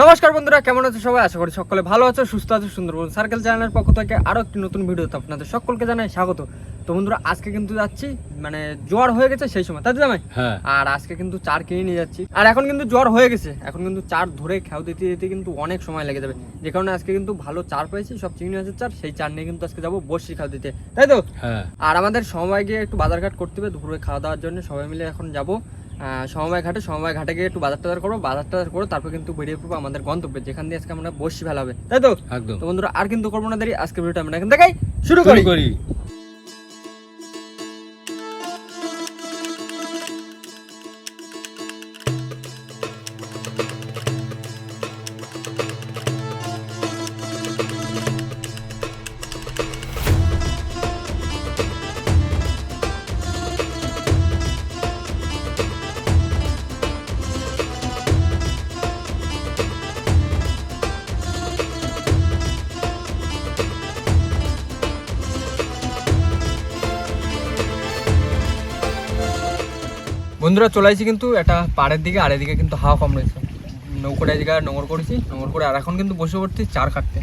নমস্কার বন্ধুরা কেমন আছো সবাই? আশা করি সকলে ভালো আছো সুস্থ আছো সুন্দরবন সার্কেল চ্যানেলের পক্ষ থেকে আরও একটি নতুন ভিডিওতে আপনাদের সকলকে জানাই স্বাগত। তো বন্ধুরা আজকে কিন্তু যাচ্ছি মানে জ্বর হয়ে গেছে সেই সময় তাই তো জামাই? হ্যাঁ। আর আজকে কিন্তু চার কিনে নিয়ে যাচ্ছি। আর এখন কিন্তু জ্বর হয়ে গেছে। এখন কিন্তু চার ধরে খেয়াও দিতে দিতে কিন্তু অনেক সময় লেগে যাবে। যে কারণে আজকে কিন্তু ভালো চার পেয়েছি সব চিংড়ি মাছের চার সেই চার নিয়ে কিন্তু আজকে যাব বসি খাওয়া দিতে। তাই তো? হ্যাঁ। আর আমাদের সময় গিয়ে একটু বাজারঘাট করতে হবে দুপুরে খাওয়া দাওয়ার জন্য সবাই মিলে এখন যাব। সময় ঘাটে সমবায় ঘাটে গিয়ে একটু বাজার টাজার করব বাজার টাজার করে তারপর কিন্তু বেরিয়ে পড়ব আমাদের গন্তব্যে যেখান দিয়ে আজকে আমরা বসি ভালো হবে তাই তো? একদম। তো বন্ধুরা আর কিন্তু করব না দেরি আজকে ভিডিওটা আমরা এখান থেকেই শুরু করি। করি। বন্ধুরা চলে আসছি কিন্তু একটা পাড়ের দিকে, আর এদিকে কিন্তু হাওয়া কম রয়েছে। নৌকোটা এদিকে নোংর করেছি, নোংর করে আর এখন কিন্তু বসে পড়ছি চার কাটতে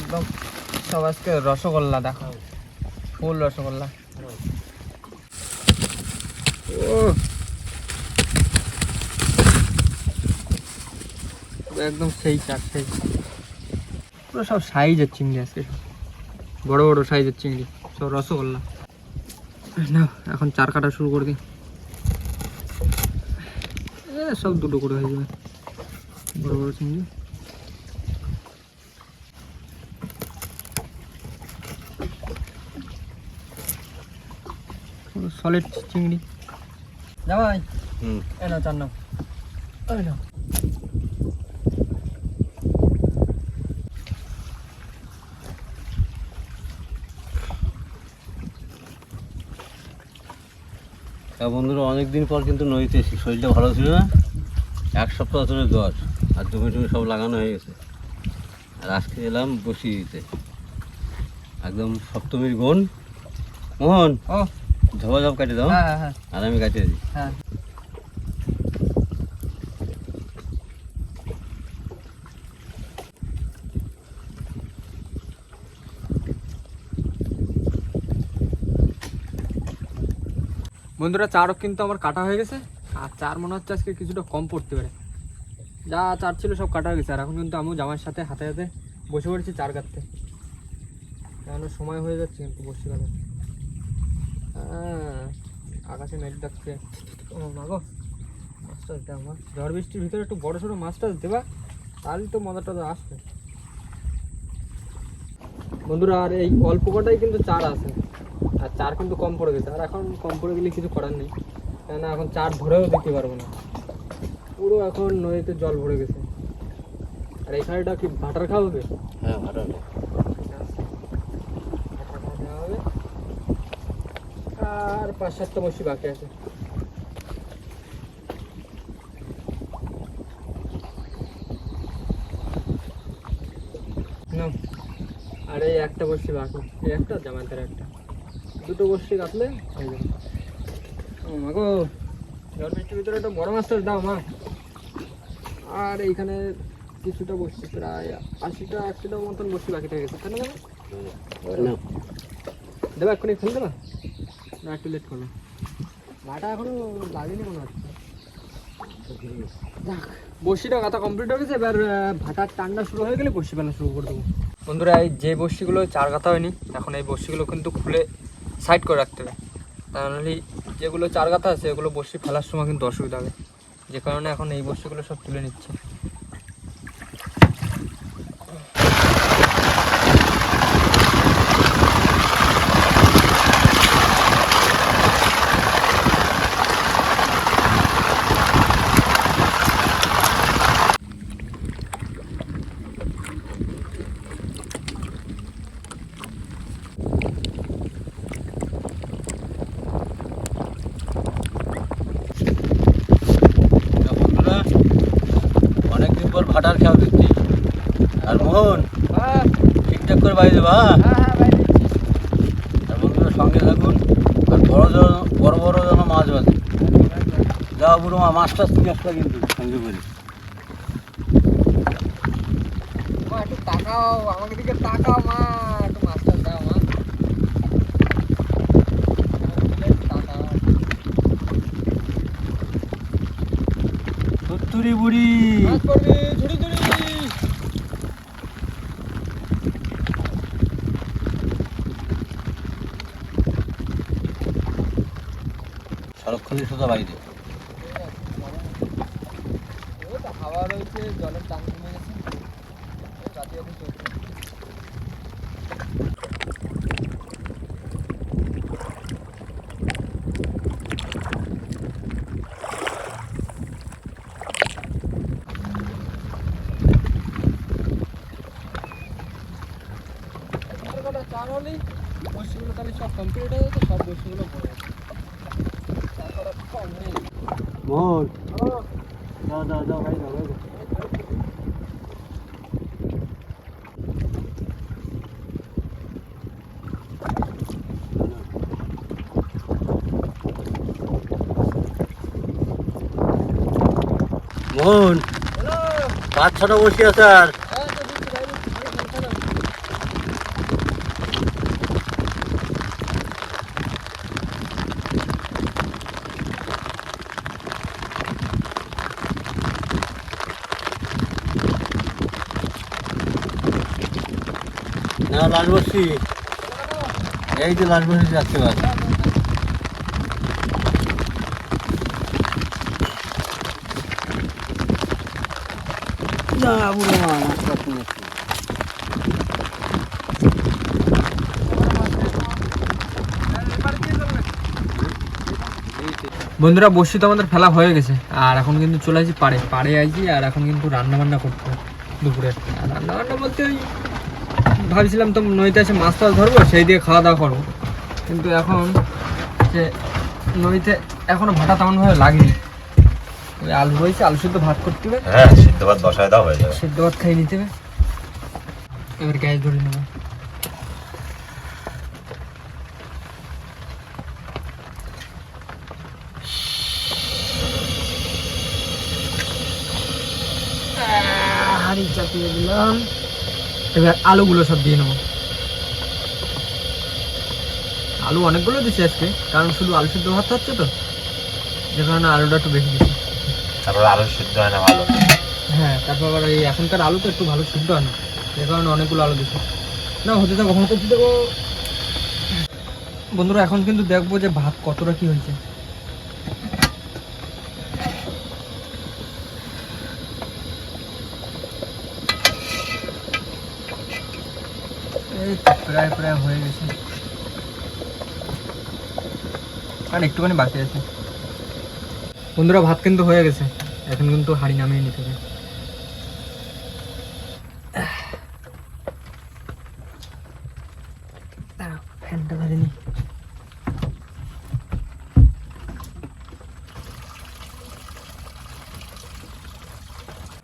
একদম সব আজকে রসগোল্লা দেখো ফুল রসগোল্লা। ও একদম সেই চার সেই। পুরো সব সাইজের চিংড়ি আজকে সব। বড় বড় সাইজের চিংড়ি সব রসগোল্লা। না এখন চার কাটা শুরু করে দিই। এ, সব দুটো করে হয়ে যাবে। বড় বড় চিংড়ি। সলিড চিংড়ি। জামাই হুম। এ না চার নাও। তা বন্ধুরা অনেকদিন পর কিন্তু নদীতে এসেছি। শরীরটা ভালো ছিল না। এক সপ্তাহ ধরে জ্বর আর জমি টমি সব লাগানো হয়ে গেছে। আর আজকে এলাম বসিয়ে দিতে। একদম সপ্তমীর গোন মোহন ও। ঝপাঝপ কাটে দাও। হ্যাঁ হ্যাঁ হ্যাঁ। আর আমি কাটিয়ে দিই। হ্যাঁ। বন্ধুরা চারও কিন্তু আমার কাটা হয়ে গেছে। আর চার মনে হচ্ছে আজকে কিছুটা কম পড়তে পারে। যা চার ছিল সব কাটা হয়ে গেছে। আর এখন কিন্তু আমিও জামার সাথে হাতে হাতে বসে পড়েছি চার কাটতে কেন সময় হয়ে যাচ্ছে কিন্তু বসে গেল আকাশে মেঘ ডাকছে। ও মা গো, মাছটা আমার। ঝড় বৃষ্টির ভিতরে একটু বড় সড়ো মাছটা দেবা, তাহলেই তো মজাটা তো আসবে। বন্ধুরা, আর এই অল্প কটাই কিন্তু চার আছে। আর চার কিন্তু কম পড়ে গেছে। আর এখন কম পড়ে গেলে কিছু করার নেই। কেননা এখন চার ধরেও দিতে পারব না। পুরো এখন নদীতে জল ভরে গেছে। আর এই এখানেটা কি ভাটার খাওয়া হবে? হ্যাঁ ভাটার আর পাঁচ সাতটা বসি বাকি আছে। আর এই একটা বসি বাকি। একটা জামাতের একটা। দুটো বসি কাটলে হয়ে যাবে ও গো বৃষ্টির ভিতরে একটা বড় মাছটা দাও মা। আর এইখানে কিছুটা বসছি প্রায় আশিটা একশোটা মতন বসি বাকি থেকে। গেছে কেন জানো? না। দেবা এক্ষুনি ফেলে দেবা? না একটু লেট করো। ভাটা এখনও লাগেনি মনে হচ্ছে। বড়শিটা গাথা কমপ্লিট হয়ে গেছে। এবার ভাটার টান্ডা শুরু হয়ে গেলে বড়শি ফেলা শুরু করে দেবো। বন্ধুরা এই যে বড়শিগুলো চার গাথা হয়নি। এখন এই বড়শিগুলো কিন্তু খুলে সাইড করে রাখতে হবে। তাহলে যেগুলো চার গাথা আছে এগুলো বসে ফেলার সময় কিন্তু অসুবিধা হবে। যে কারণে এখন এই বস্তুগুলো সব তুলে নিচ্ছে তা বন্ধুরা অনেকদিন খেয়াল দিচ্ছি আর মোহন হ্যাঁ। ঠিকঠাক করে বাড়ি দেবা হ্যাঁ? হ্যাঁ আর বন্ধুরা সঙ্গে থাকুন আর বড় জন- বড় বড় যেন মাছ বাজে। যাও বুড়ো মা মাছ টাছ নিয়ে আসলা কিন্তু সঙ্গে করে। তাকাও আমাকে দিকে তাকাও মা একটু মাছটা দাও মা। তাকাও বুড়ি। ঝুড়ি। সারাক্ষণই সোজা বাইরে। হাওয়া রয়েছে জলের টান কমে গেছে রাতে এখন চলছে আর কটা চার হলেই বসিগুলো তাহলে সব কমপ্লিট হয়ে গেছে সব বসিগুলো পড়ে গেছে তারপরে কম নেই মোহন যাও যাও যাও ভাই যাও ভাই যাও। পাঁচ ছটা বসে আছে আর। লাল বসি এই যে লাল বসি যাচ্ছে না বুড়ো মা মাছ টাছ নিয়ে আসছি। বন্ধুরা, বসি তো আমাদের ফেলা হয়ে গেছে। আর এখন কিন্তু চলে আসি পাড়ে। পাড়ে আইছি আর এখন কিন্তু রান্না বান্না করতে হবে দুপুরে। রান্না বান্না বলতে ওই ভাবছিলাম তো নদীতে এসে মাছ টাছ ধরবো, সেই দিয়ে খাওয়া দাওয়া করব। কিন্তু এখন যে নদীতে এখনও ভাটা তেমনভাবে লাগেনি। আলু হয়েছে আলু শুদ্ধ ভাত করতে হবে। হ্যাঁ সিদ্ধ ভাত বসায় দাও হয়ে যাবে। সেদ্ধ ভাত খাই নিতে হবে। এবার গ্যাস ধরে নেব। হাঁড়ি চাপিয়ে দিলাম। এবার আলুগুলো সব দিয়ে নেব। আলু অনেকগুলো দিচ্ছি আজকে কারণ শুধু আলু সিদ্ধ ভাত হচ্ছে তো যে কারণে আলুটা একটু বেশি দিচ্ছি তারপরে আলু সিদ্ধ হয় না ভালো। হ্যাঁ তারপর আবার এই এখনকার আলু তো একটু ভালো সিদ্ধ হয় না। যে কারণে অনেকগুলো আলু দিচ্ছে না, হতে থাকো, হতে দেবো বন্ধুরা, এখন কিন্তু দেখব যে ভাত কতটা কি হয়েছে। এই প্রায় প্রায় হয়ে গেছে। আর একটুখানি বাকি আছে। বন্ধুরা, ভাত কিন্তু হয়ে গেছে। এখন কিন্তু হাড়ি নামিয়ে নিতে হবে।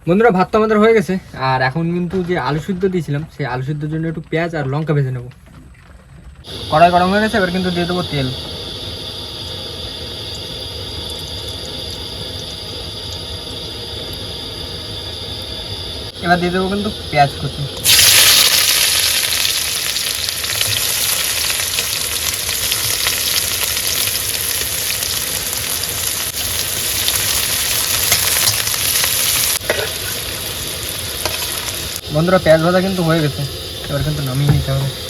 বন্ধুরা, ভাত তো আমাদের হয়ে গেছে। আর এখন কিন্তু যে আলু সিদ্ধ দিয়েছিলাম, সেই আলু সিদ্ধর জন্য একটু পেঁয়াজ আর লঙ্কা ভেজে নেব। কড়াই গরম হয়ে গেছে, এবার কিন্তু দিয়ে দেবো তেল। এবার দিয়ে দেবো কিন্তু পেঁয়াজ কুচি। বন্ধুরা, পেঁয়াজ ভাজা কিন্তু হয়ে গেছে। এবার কিন্তু নামিয়ে নিতে হবে।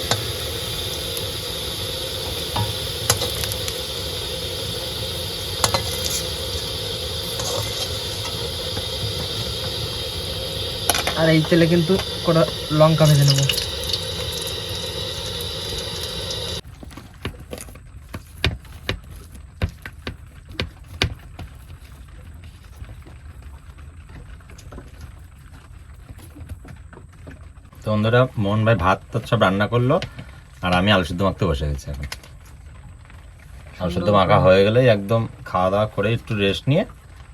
আর এই তেলে কিন্তু কটা লঙ্কা ভেজে নেব। তো বন্ধুরা, মোহন ভাই ভাত সব রান্না করল, আর আমি আলু সিদ্ধ মাখতে বসে গেছি এখন। আলু সিদ্ধ মাখা হয়ে গেলে একদম খাওয়া দাওয়া করে একটু রেস্ট নিয়ে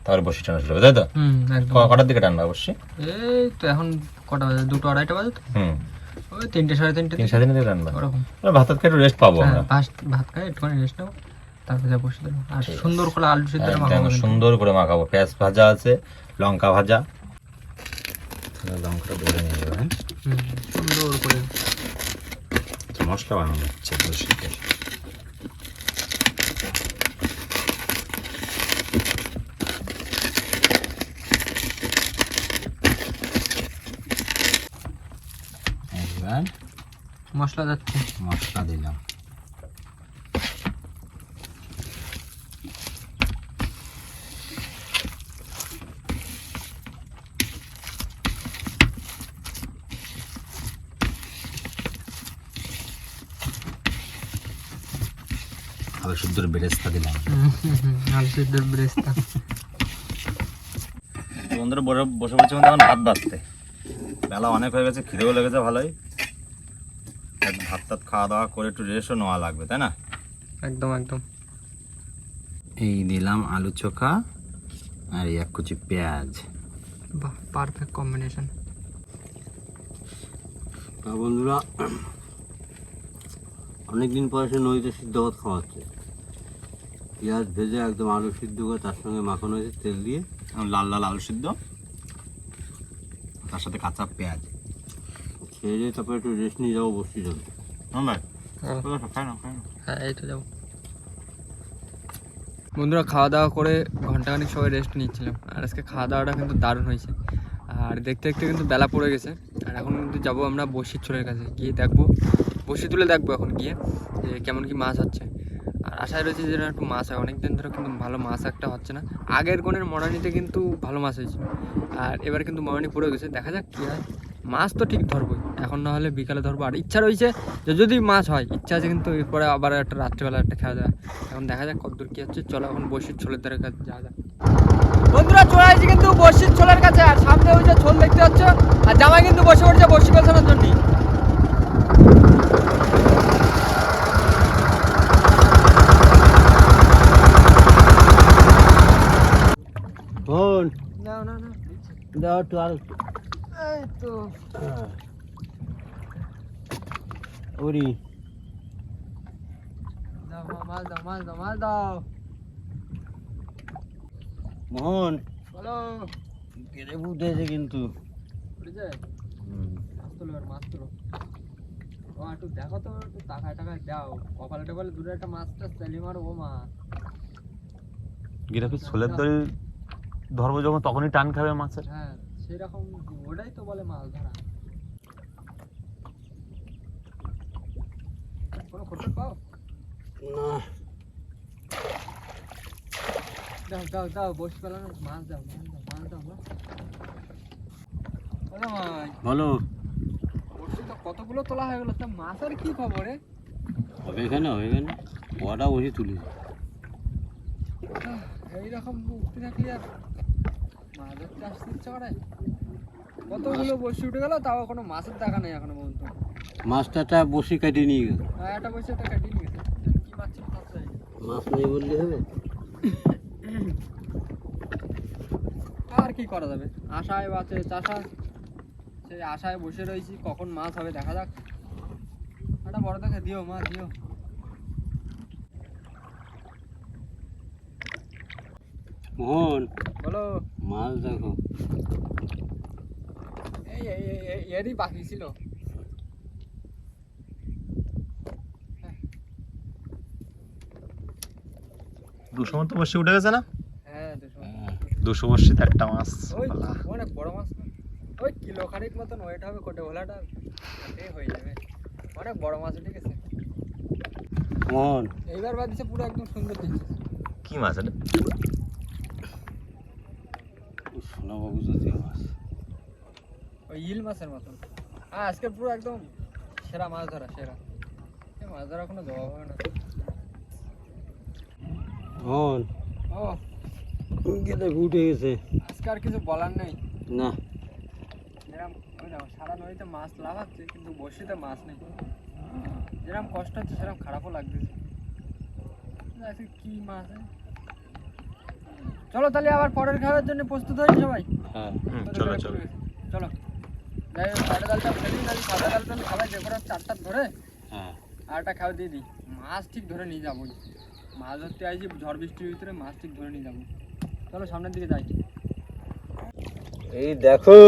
তারপরে বসে টানা শুরু হবে তাই তো? কটার দিকে টানবা অবশ্যই এই তো এখন কটা বাজে? দুটো আড়াইটা বাজে তো। হুম। ওই তিনটে সাড়ে তিনটে তিন সাড়ে তিন দিকে টানবা। ওরকম। ভাত একটু রেস্ট পাবো হ্যাঁ আমরা। ভাত খাই একটুখানি রেস্ট নেব। তারপরে বসে দেবো। আর সুন্দর করে আলু সিদ্ধ মাখাবো সুন্দর করে মাখাবো। পেঁয়াজ ভাজা আছে লঙ্কা ভাজা। তাহলে লঙ্কাটা ধরে নিয়ে যাবে হ্যাঁ? সুন্দর করে। মশলা বানানো হচ্ছে বসিয়ে এবার মশলা যাচ্ছে মশলা দিলাম আবার শুদ্ধ বেরেস্তা দিলাম আলু সিদ্ধর ব্রেস্তা বন্ধুরা বসে বসে বসে এখন ভাত বাড়তে। বেলা অনেক হয়ে গেছে খিদেও লেগেছে ভালোই। ভাত টাত খাওয়া দাওয়া করে একটু রেস্টও নেওয়া লাগবে তাই না? একদম একদম। এই দিলাম আলু চোখা আর এক কুচি পেঁয়াজ। বাহ পারফেক্ট কম্বিনেশন তা বন্ধুরা অনেকদিন পরে সে নদীতে সিদ্ধ ভাত খাওয়াচ্ছে পেঁয়াজ ভেজে একদম আলু সিদ্ধ করে তার সঙ্গে মাখানো হয়েছে তেল দিয়ে লাল লাল আলু সিদ্ধ। তার সাথে কাঁচা পেঁয়াজ। খেয়ে দিয়ে তারপরে একটু রেস্ট নিয়ে যাব বসে যাবে হ্যাঁ। এই তো যাব। বন্ধুরা খাওয়া দাওয়া করে ঘন্টাখানিক সবাই রেস্ট নিচ্ছিলাম আর আজকে খাওয়া দাওয়াটা কিন্তু দারুণ হয়েছে। আর দেখতে দেখতে কিন্তু বেলা পড়ে গেছে। আর এখন কিন্তু যাব আমরা বসির ছোলের কাছে। গিয়ে দেখব। বসি তুলে দেখব এখন গিয়ে যে কেমন কি মাছ হচ্ছে। আর আশায় রয়েছে যে একটু মাছ হয়। অনেক দিন ধরে কিন্তু ভালো মাছ একটা হচ্ছে না। আগের কোণের মরানিতে কিন্তু ভালো মাছ হয়েছে। আর এবার কিন্তু মরানি পড়ে গেছে। দেখা যাক কী হয়। মাছ তো ঠিক ধরবোই। এখন না হলে বিকালে ধরবো। আর ইচ্ছা রয়েছে যে যদি মাছ হয় ইচ্ছা আছে কিন্তু এরপরে আবার একটা রাত্রিবেলা একটা খেলা যাওয়া এখন দেখা যাক কতদূর কি হচ্ছে। চলো এখন বসির ছোলের ধারে কাছে যাওয়া যাক। বন্ধুরা চলে আসছি কিন্তু বসির ছোলের কাছে। আর সামনে ওই যে ছোল দেখতে পাচ্ছ। আর জামাই কিন্তু বসে পড়ছে বসি গোছানোর জন্য বোন না না না। দাও একটু আর এই তো। ওরি। দাও মা, দাও মাছ দাও মাছ দাও। মোহন। বলো। উঠেছে কিন্তু। উঠেছে মাছ তোলো এবার মাছ তোলো। ও একটু দেখো তো একটু টাকায় টাকায় দাও। কপালে টপালে দূরে একটা মাছ টাছ চালিয়ে ও মা। গিরাপি ছোলের দড়ি ধরবো যখন তখনই টান খাবে মাছের? হ্যাঁ। সেরকম ওটাই তো বলে মাছ ধরা। কোনো খোঁজ পাও? না। দাও দাও দাও বসে পেলাম মাছ দাও মাছ দাও মাছ মাছ বলো। কতগুলো তোলা হয়ে গেল তা মাছের কি খবর রে? হবে এখানে হবে এখানে। বড়া বসে তুলি। এইরকম উঠতে থাকলে আর মাছ ধরতে আসতে ইচ্ছা করে? কতগুলো বসে উঠে গেল তাও কোনো মাছের দেখা নেই এখনও পর্যন্ত। মাছটা বসে কাটিয়ে নিয়ে গেল। আর একটা বসে একটা কাটিয়ে নিয়ে গেছে। কি মাছ ছিল মাছ মাছ নেই বললে হবে? আর কি করা যাবে? আশায় বাঁচে চাষা সেই আশায় বসে রয়েছি কখন মাছ হবে দেখা যাক। একটা বড় দেখে দিও মা দিও। মোহন বলো। মাছ দেখো। এরই বাকি ছিল। দুশো মতো বসে উঠে গেছে না? হ্যাঁ দুশো দুশো একটা মাছ অনেক বড় মাছ না? ওই কিলো খানিক মতন ওয়েট হবে কোটে ভোলাটা হয়ে যাবে। অনেক বড় মাছ আছে? মোহন এইবার পুরো একদম সুন্দর দিচ্ছে। কি মাছ এটা? মাছ ওই ইল মাছের মতন। হ্যাঁ আজকে পুরো একদম সেরা মাছ ধরা সেরা। মাছ ধরা কোনো জবাব হবে না। মোহন ও গেলে উঠে গেছে। আজকে আর কিছু বলার নেই। না। যেরকম ওই দেখো সারা নদীতে মাছ লাগাচ্ছে কিন্তু বসিতে মাছ নেই। যেরকম কষ্ট হচ্ছে সেরকম খারাপও লাগতেছে। আজকে কি মাছ চলো তাহলে আবার পরের খাওয়ার জন্য প্রস্তুত হই সবাই? হ্যাঁ চলো চলো। চলো। সাদা ডালটা ফেলি না সাদা ডালটা ধরে। হ্যাঁ। আরেকটা খাবার দিয়ে দিই। মাছ ঠিক ধরে নিয়ে যাব। মাছ ধরতে আইছি ঝড় বৃষ্টির ভিতরে মাছ ঠিক ধরে নিয়ে যাব। চলো সামনের দিকে যাই। এই দেখো!